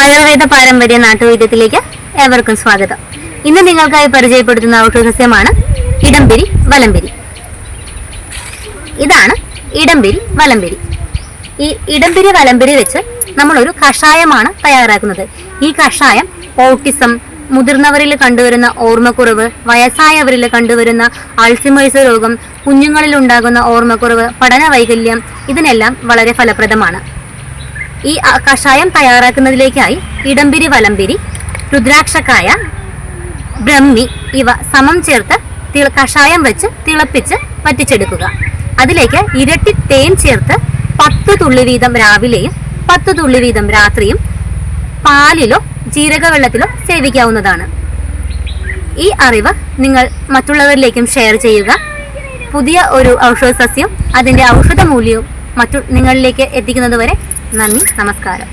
ആയുർവേദ പാരമ്പര്യ നാട്ടുവൈദ്യത്തിലേക്ക് ഏവർക്കും സ്വാഗതം. ഇന്ന് നിങ്ങൾക്കായി പരിചയപ്പെടുത്തുന്ന ഔഷധസ്യമാണ് ഇടംപിരി വലംപിരി. ഇതാണ് ഇടംപിരി വലംപിരി. ഈ ഇടംപിരി വലംപിരി വെച്ച് നമ്മളൊരു കഷായമാണ് തയ്യാറാക്കുന്നത്. ഈ കഷായം ഓട്ടിസം മുതിർന്നവരിൽ കണ്ടുവരുന്ന ഓർമ്മക്കുറവ് വയസ്സായവരിൽ കണ്ടുവരുന്ന അൾസിമേഴ്സ് രോഗം കുഞ്ഞുങ്ങളിൽ ഉണ്ടാകുന്ന ഓർമ്മക്കുറവ് പഠന വൈകല്യം ഇതിനെല്ലാം വളരെ ഫലപ്രദമാണ്. ഈ കഷായം തയ്യാറാക്കുന്നതിലേക്കായി ഇടംപിരി വലംപിരി രുദ്രാക്ഷക്കായ ബ്രഹ്മി ഇവ സമം ചേർത്ത് കഷായം വെച്ച് തിളപ്പിച്ച് പറ്റിച്ചെടുക്കുക അതിലേക്ക് ഇരട്ടി തേൻ ചേർത്ത് പത്ത് തുള്ളി വീതം രാവിലെയും പത്ത് തുള്ളി വീതം രാത്രിയും പാലിലോ ജീരകവെള്ളത്തിലോ സേവിക്കാവുന്നതാണ്. ഈ അറിവ് നിങ്ങൾ മറ്റുള്ളവരിലേക്കും ഷെയർ ചെയ്യുക. പുതിയ ഒരു ഔഷധ സസ്യം അതിന്റെ ഔഷധ മൂല്യവും മറ്റു നിങ്ങളിലേക്ക് എത്തിക്കുന്നതുവരെ നന്ദി നമസ്കാരം.